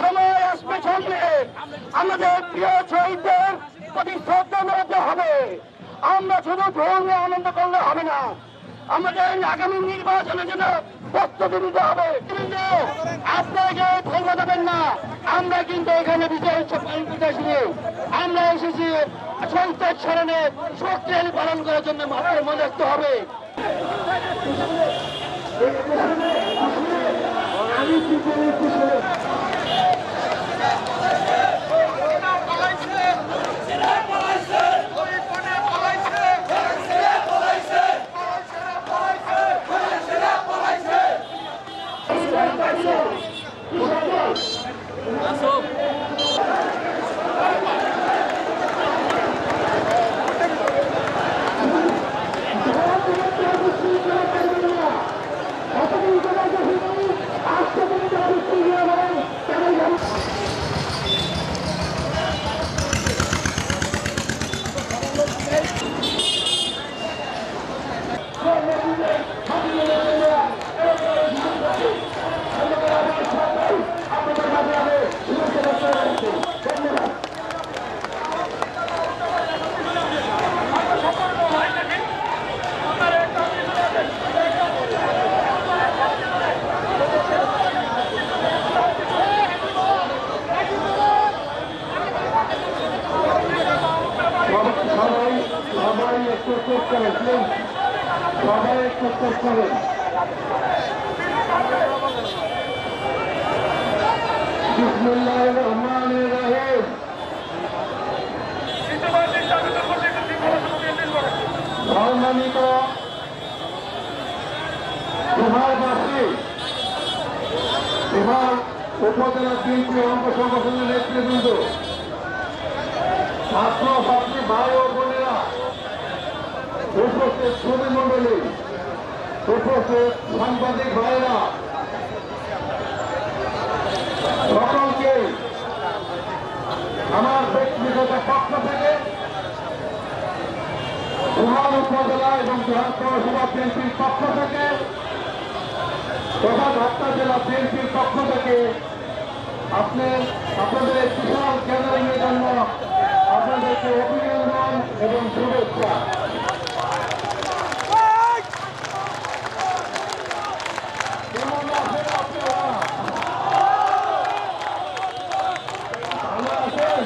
সময় আসবে সামনে আমাদের প্রিয় শহীদদের প্রতি শ্রদ্ধা জানাতে হবে। আমরা শুধু নিয়ে আনন্দ করলে হবে না। আমাদের আগামী নির্বাচনের জন্য প্রস্তুতি নিতে হবে। কিন্তু আপনাকে ভুল দেবেন না। আমরা কিন্তু এখানে বিজয় পালন করতে আসিনি আমরা এসেছি সন্ত্রাস স্মরণে শক্তিশালী পালন করার জন্য মাত্র মনে রাখতে হবে। いいですね。সম্মানিত বিহারবাসী বিহার উপজেলা বিএনপি অঙ্গ সংগঠনের নেতৃবৃন্দ ছাত্র ছাত্রী ভাই ও বোনেরা উপস্থিত শ্রমিক মন্ডলী উপস্থিত সাংবাদিক ভাইরা সকলকে আমার ব্যক্তিগত পক্ষ থেকে ঢাকা জেলা বিএনপির পক্ষ থেকে আপনি আপনাদের বিশাল এর জন্য আপনাদেরকে শুভেচ্ছা কেমন আছেন আপনারা ভালো আছেন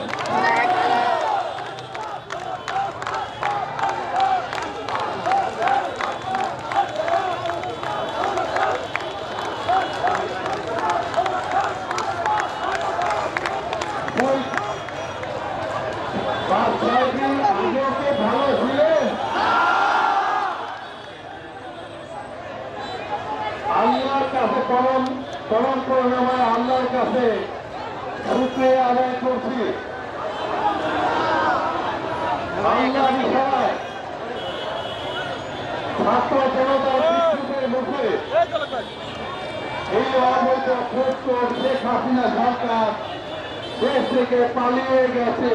ওই পাঁচ ছয় দিন আগেও কি ভালো ছিলেন আল্লাহর কাছে করম করম করুন আমার আল্লাহর কাছে শুক্রে আদায় করছি আল্লাহ বিষয় ছাত্র জনতার বিক্ষোভের মুখে এই অবৈধ ক্ষুদ্র শেখ হাসিনা সরকার দেশ থেকে পালিয়ে গেছে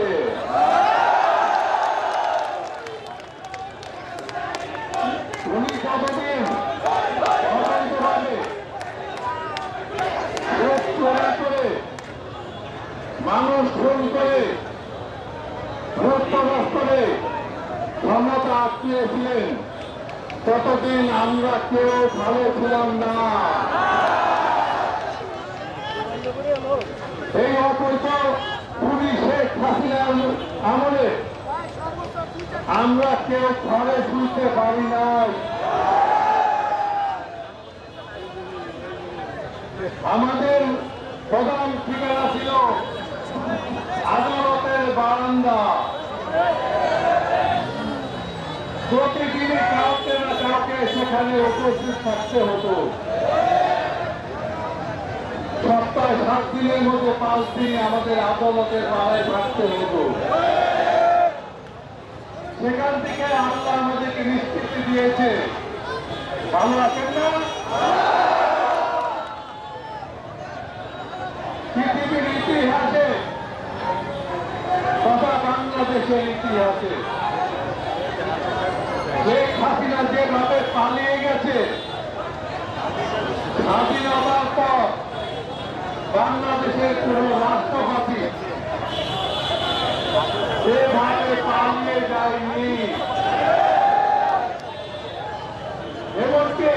উনি কতদিন অবৈধভাবে ভোট চোরা করে মানুষ খুন করে ভোট প্রকাশ করে ক্ষমতা আটকিয়েছিলেন ততদিন আমরা কেউ ভালো ছিলাম না এই অপরিত পুলিশ শেখ হাসিনার আমলে আমরা কেউ ঘরে শুনতে পারি নাই। আমাদের প্রধান ঠিকানা ছিল আদালতের বারান্দা। প্রতিদিনই কাউকে না কাউকে সেখানে উপস্থিত থাকতে হতো। সপ্তাহে সাত দিনের মধ্যে পাঁচ দিনে আমাদের আদালতের পাড়ায় থাকতে হতো। সেখান থেকে আল্লাহ আমাদেরকে নিশ্চিতি দিয়েছে। ভালো আছেন না পৃথিবীর ইতিহাসে, তথা বাংলাদেশের ইতিহাসে। শেখ হাসিনা যেভাবে পালিয়ে গেছে স্বাধীনতার পর বাংলাদেশের কোন রাষ্ট্রপতি পালিয়ে যায়নি। এমনকি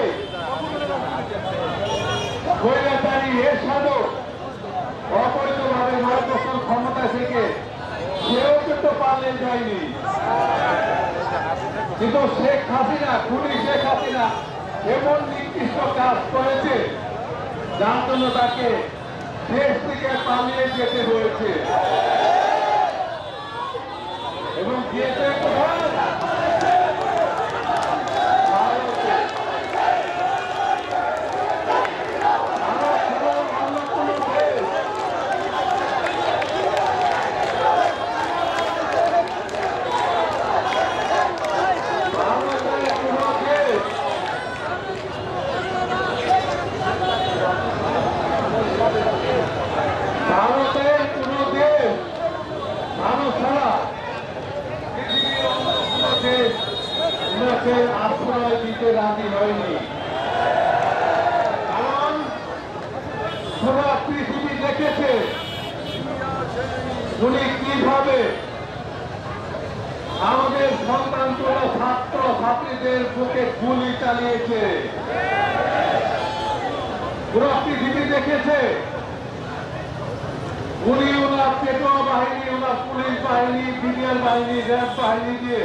কৈরাচারী এমন নির্দিষ্ট কাজ করেছে যার জন্য তাকে দেশ থেকে পালিয়ে যেতে হয়েছে। এবং গিয়েছে কোথায়? ভারতে। ভারত ছাড়া অন্য কোনো দেশ ভারতের কোনো দেশ ভারতের কোন দেশ ভারত ছাড়া পৃথিবীর অন্য কোন দেশ ওনাকে আশ্রয় দিতে রাজি হয়নি। কারণ পুরো পৃথিবী দেখেছে। উনি কীভাবে আমাদের সন্তানগুলো ছাত্র ছাত্রীদের বুকে গুলি চালিয়েছে। পুরো পৃথিবী দেখেছে। উনি ওনার পেটোয়া বাহিনী, ওনার পুলিশ বাহিনী বিডিআর বাহিনী র্যাব বাহিনী দিয়ে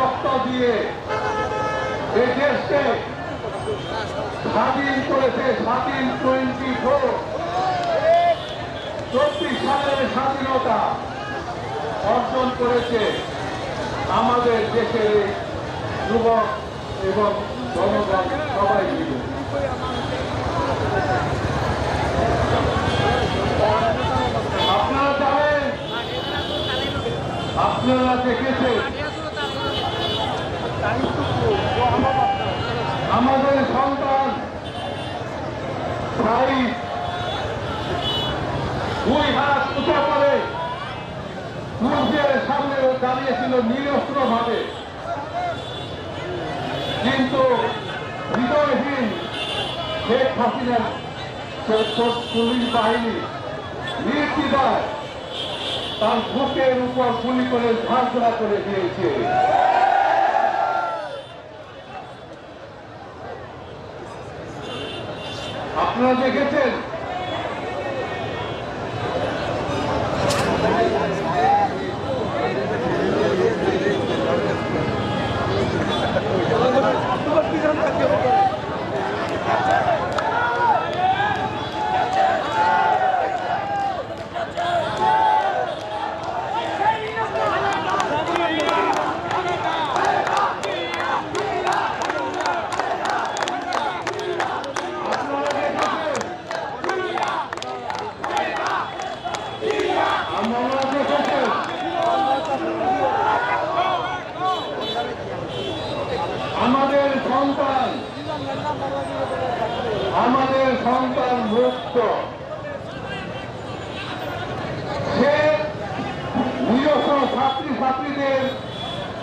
রক্ত দিয়ে এই দেশকে স্বাধীন করেছে স্বাধীন টোয়েন্টি ফোর চব্বিশ সালের স্বাধীনতা অর্জন করেছে আমাদের দেশের যুবক এবং জনগণ সবাই মিলে আপনারা জানেন আপনারা দেখেছেন। আমাদের সন্তান ভাই দুই হাত উঁচা করে সূর্যের সামনে দাঁড়িয়েছিল নিরস্ত্র ভাবে। কিন্তু হৃদয়হীন শেখ হাসিনার পুলিশ বাহিনী নির্দিদায় তার বুকের উপর গুলি করে ঝাঁঝরা করে দিয়েছে। আপনারা দেখেছেন সন্তান আমাদের সন্তান মুক্ত সে নিজস্ব ছাত্রী ছাত্রীদের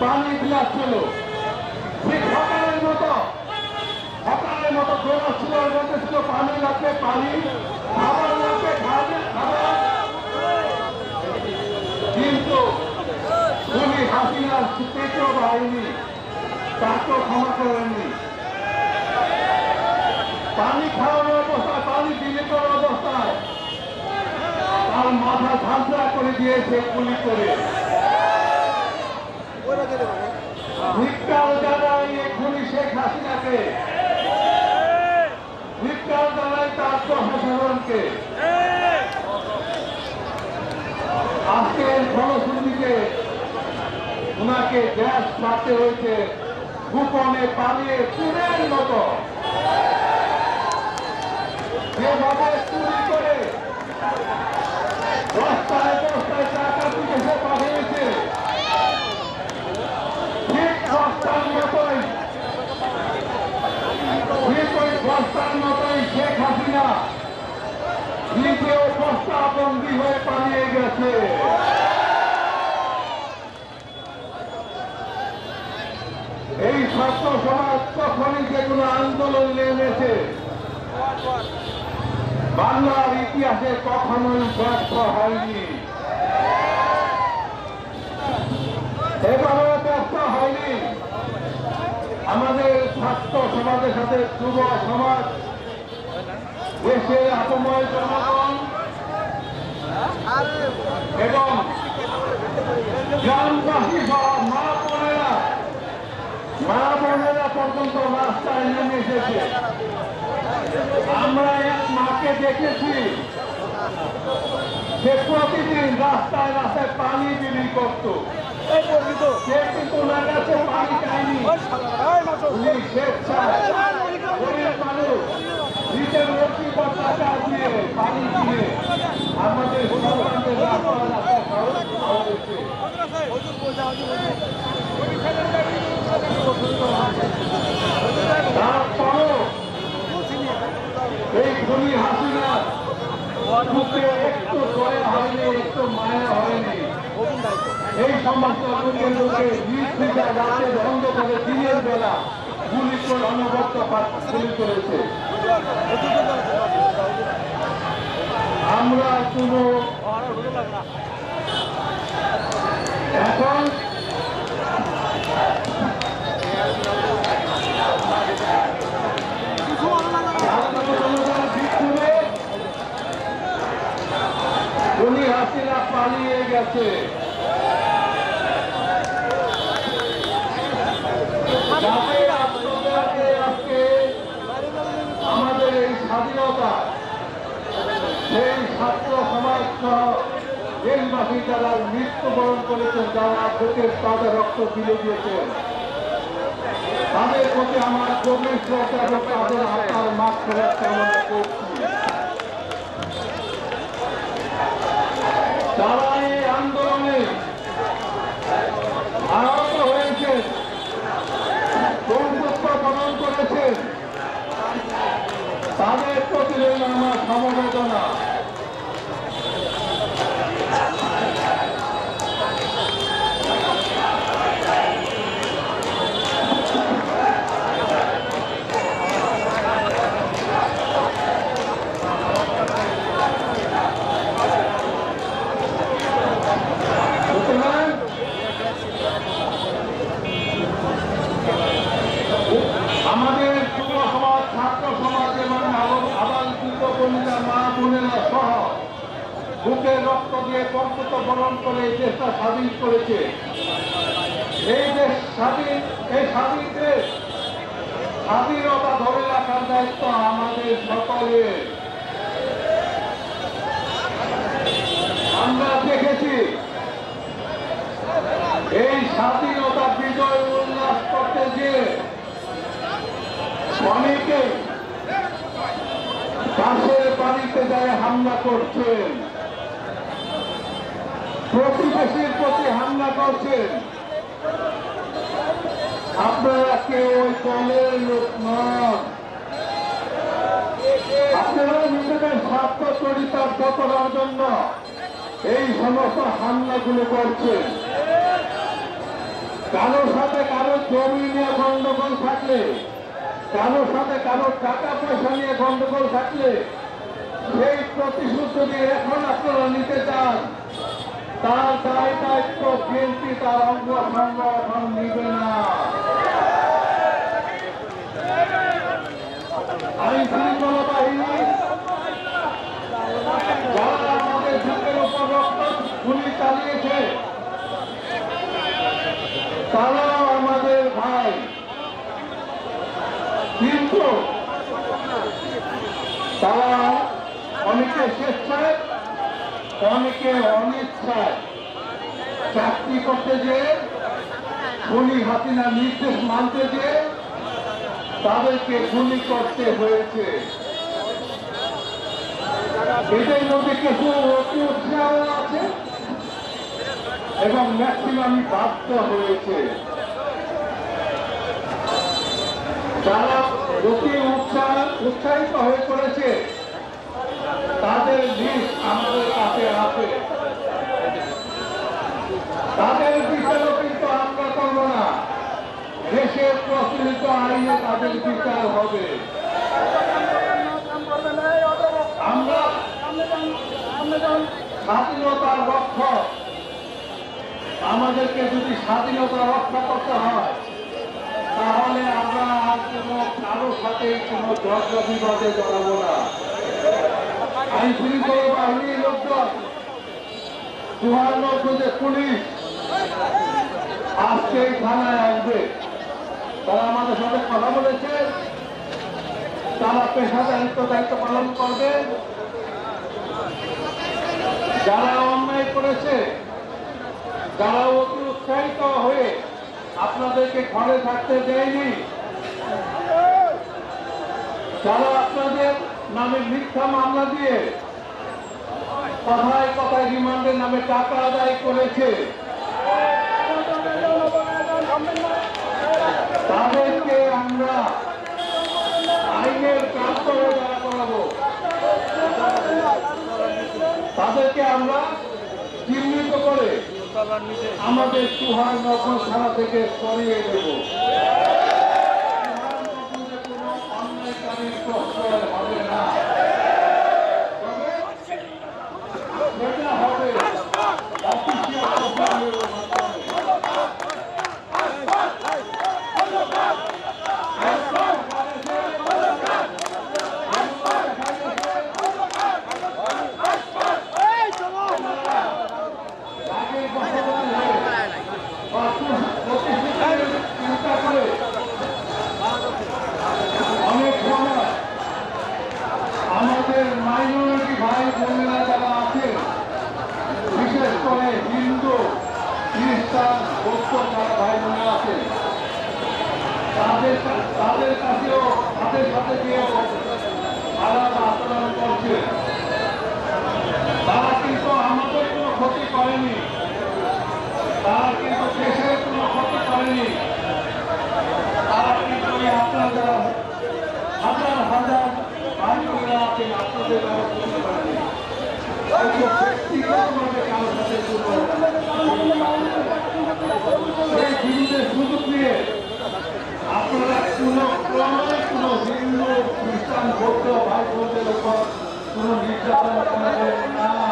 পানি বিলাচ্ছিল ঠিক সকালের মতো সকালের মতো দৌড়াচ্ছিল আর বলতেছিল পানি লাগবে পানি খাবার লাগবে খাবে খাবার কিন্তু খুবই হাসিনার পেটও বাহিনী তাকেও ক্ষমা করেননি পানি খাওয়ানোর অবস্থায়, পানি বিলি করার অবস্থায়। তার মাথা ঝাঁঝরা করে দিয়েছে গুলি করে। ভিক্ষাও জানাই এক্ষুনি শেখ হাসিনাকে। ভিক্ষাও জানাই তার প্রশাসনকে। আজকের ফলশ্রুতিতে ওনাকে গ্যাস ছাড়তে হয়েছে, গোপনে পালিয়ে চুরের মতো। নিজেও বস্তা বন্দী হয়ে পালিয়ে গেছে এই ছাত্র সমাজ তখনই যেগুলো আন্দোলন নেমেছে বাংলার ইতিহাসে কখনোই ব্যর্থ হয়নি। এবারও ব্যর্থ হয়নি। আমাদের ছাত্র সমাজের সাথে যুব সমাজ দেশের আপময় জনগণ এবং গ্রামবাসী সহ মা বোনেরা মা বোনেরা পর্যন্ত রাস্তায় নেমে এসেছে। আমরা এক মাকে দেখেছি। সে প্রতিদিন রাস্তায় রাস্তায় পানি বিলি করত। সে কিন্তু ওনার কাছে পানি চায়নি। মানুষ। নিজের অর্থিত টাকা দিয়ে পানি দিয়ে আমাদের সন্তানদের রাস্তায় রাস্তায় খরচ খাওয়াচ্ছে তারপরও খুনি হাসিনা। বুকে একটু দয়া হয়নি, একটু মায়া হয়নি। এই সমস্ত লোকে নির্দিকা রাতে বন্ধ করে দিনের বেলা গুলি করে গুলি করেছে। আমরা কোনো এখন উনি পালিয়ে গেছে। আমাদের এই স্বাধীনতা, সেই ছাত্র সমাজ সহ দেশবাসী যারা মৃত্যুবরণ করেছেন, যারা বুকের তাদের রক্ত ফিরে দিয়েছেন, তাদের প্রতি আমার গভীর শ্রদ্ধা তাদের আত্মার মাঠ ফেরার কামনা করছি যারা এই আন্দোলনে আহত হয়েছেন বন্ধুত্ব বরণ করেছেন তাদের প্রতি রইল আমার সমবেদনা সুতরাং আমাদের যুব সমাজ ছাত্র সমাজ এবং আবাল যুব কন্যা মা বোনেরা সহ বুকে রক্ত দিয়ে কর্তৃত্ব বরণ করে এই দেশটা স্বাধীন করেছে এই দেশ স্বাধীন এই স্বাধীন দেশ স্বাধীনতা ধরে রাখার দায়িত্ব আমাদের সকলের আমরা দেখেছি এই স্বাধীনতা বিজয় উল্লাস করতে গিয়ে অনেকে পাশের বাড়িতে যায় হামলা করছেন প্রতিবেশীর প্রতি হামলা করছেন। আপনারা কেউ ওই দলের লোক নন? আপনারা নিজেদের স্বার্থ চরিতার্থ করার জন্য এই সমস্ত হামলাগুলো করছেন। কারোর সাথে কারও জমি নিয়ে গন্ডগোল থাকলে, কারোর সাথে কারও টাকা পয়সা নিয়ে গন্ডগোল থাকলে, সেই প্রতিশোধ যদি এখন আপনারা নিতে চান। তার দায় দায়িত্ব বিএনপি, তার অঙ্গ সংগঠন নিবে না। আইন শৃঙ্খলা বাহিনী, যারা আমাদের বুকের উপর গুলি চালিয়েছে, তারাও আমাদের ভাই। কিন্তু তারা অনেকে স্বেচ্ছায় অনেকে অনিচ্ছায় চাকরি করতে যে, খুনি হাসিনা নির্দেশ মানতে যে, তাদেরকে খুনি করতে হয়েছে। এদের মধ্যে কিছু অতি উৎসাহ আছে এবং ম্যাক্সিমাম বাধ্য হয়েছে। যারা অতি উৎসাহ উৎসাহিত হয়ে পড়েছে তাদের লিস্ট আমাদের কাছে আছে। তাদের বিচারও কিন্তু আমরা করব না। দেশের প্রচলিত আইনে তাদের বিচার হবে। আমরা স্বাধীনতার রক্ষক আমাদেরকে যদি স্বাধীনতা রক্ষা করতে হয়, তাহলে আমরা আর কোনো কারোর সাথে কোনো যজ্ঞ বিবাদে জড়াবো না। তারা আমাদের সাথে কথা বলেছে দায়িত্ব পালন করবে যারা অন্যায় করেছে যারা অতি উৎসাহিত হয়ে আপনাদেরকে ঘরে থাকতে দেয়নি যারা আপনাদের নামে মিথ্যা মামলা দিয়ে কথায় কথায় রিমান্ডের নামে টাকা আদায় করেছে। তাদেরকে আমরা আইনের কাজ দাঁড়া করাবো। তাদেরকে আমরা চিহ্নিত করে আমাদের সুহার নগর থানা থেকে সরিয়ে দেব সুহারনগরে কোনো অন্যায়কারীর প্রশ্রয় হবে না তবে সেটা হবে অফিসিয়াল প্রশ্রয়ের মাধ্যমে। আগের বছরের হয়ে বা প্রতিষ্ঠানের চিন্তা করে অনেক সময় আমাদের মাইনরিটি ভাই বোনেরা যারা আছে বিশেষ করে হিন্দু খ্রিস্টান বৌদ্ধ যারা ভাই বোনেরা আছে তাদের কাছেও তাদের সাথে গিয়ে আলাদা আচরণ করছে। আমাদের কোনো ক্ষতি করেনি। তারা কিন্তু দেশের কোনো ক্ষতি করেনি। তারা কিন্তু এই আপনাদের হাজার হাজার বাড়িগুলো আছেন আপনাদের ব্যক্তিগতভাবে কারোর সাথে সুযোগ নিয়ে আপনারা কোনো ক্রমে কোনো নির্যাতন করবেন না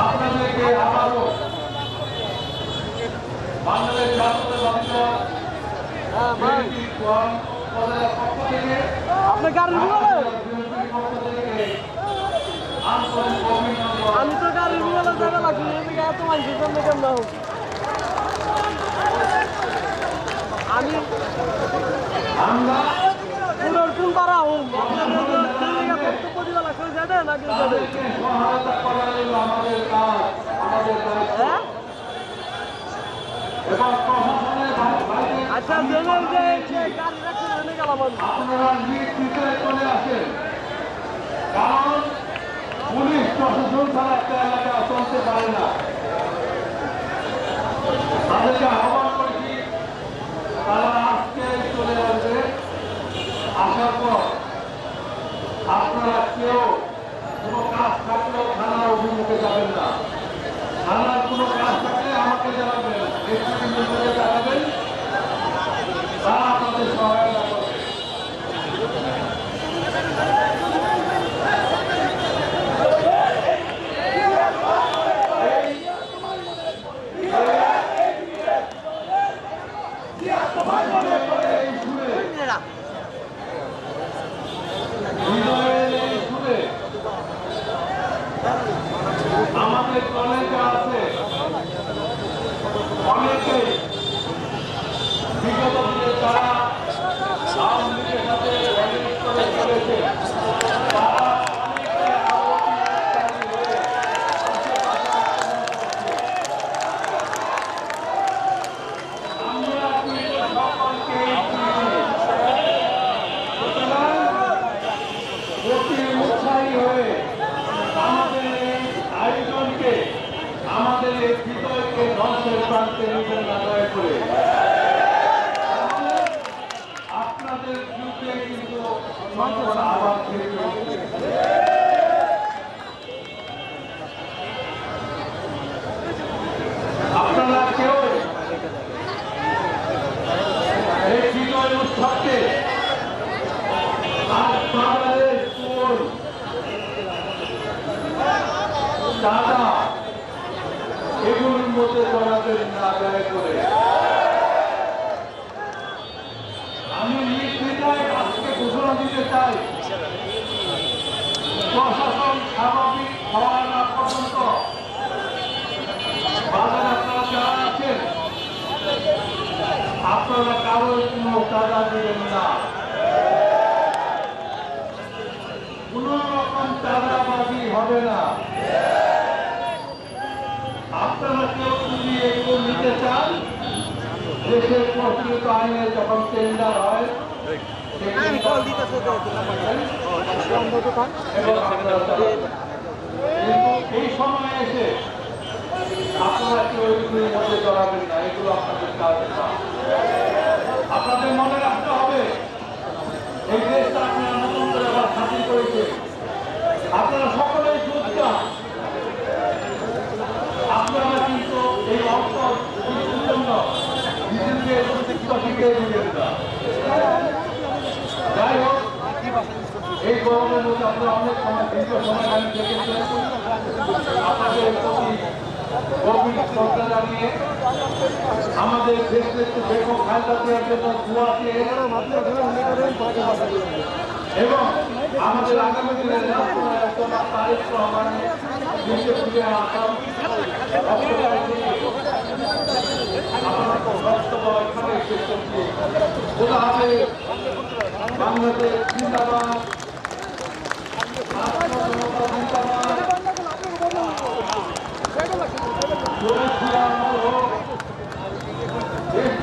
আপনাদেরকে আবারও বাংলাদেশ পক্ষ থেকে আপনার গাড়ি আমি তো গাড়ি বিমানের জায়গা লাগছি এত মানুষের জন্য কেমন হোক আমি আমরা আচ্ছা জেনে যে গাড়ি রাখছে জেনে গেলাম আপনারা আসেন কারণ পুলিশ প্রশাসন ছাড়া একটা এলাকা চলতে পারে না তাদেরকে আহ্বান করেছি তারা আজকে চলে আসবে আসার পর আপনারা কেউ কোনো কাজ থাকলেও থানার অভিমুখে যাবেন না। থানার কোনো কাজ থাকলে আমাকে জানাবেন জানাবেন। তারা আপনাদের সহায়তা করবে। এই সময় এসে আপনারা কেউ আপনাদের কাজ আপনাদের মনে রাখতে হবে এই দেশটা আপনারা নতুন করে আবার স্বাধীন করেছে আপনারা সকলেই যোদ্ধা আপনারা কিন্তু এই অর্থ জন্য শিখিয়ে যাই হোক এই গরমের মধ্যে আপনারা অনেক সময় দীর্ঘ সময় আমি দেখেছেন আপনাদের প্রতি গভীর শ্রদ্ধা জানিয়ে আমাদের দেশ নেত্রী বেগম খালেদা জিয়ার জন্য দোয়া এবং আমাদের আগামী দিনের জনাব দেশে ফিরে আসাম বাংলাদেশ জিন্দাবাদ।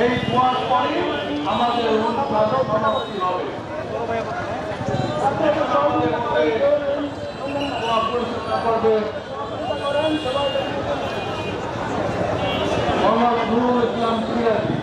এই কুয়ার পরে আমাদের অনুষ্ঠিত সমাপ্তি হবে আমার গুরু ইসলাম সিরাজি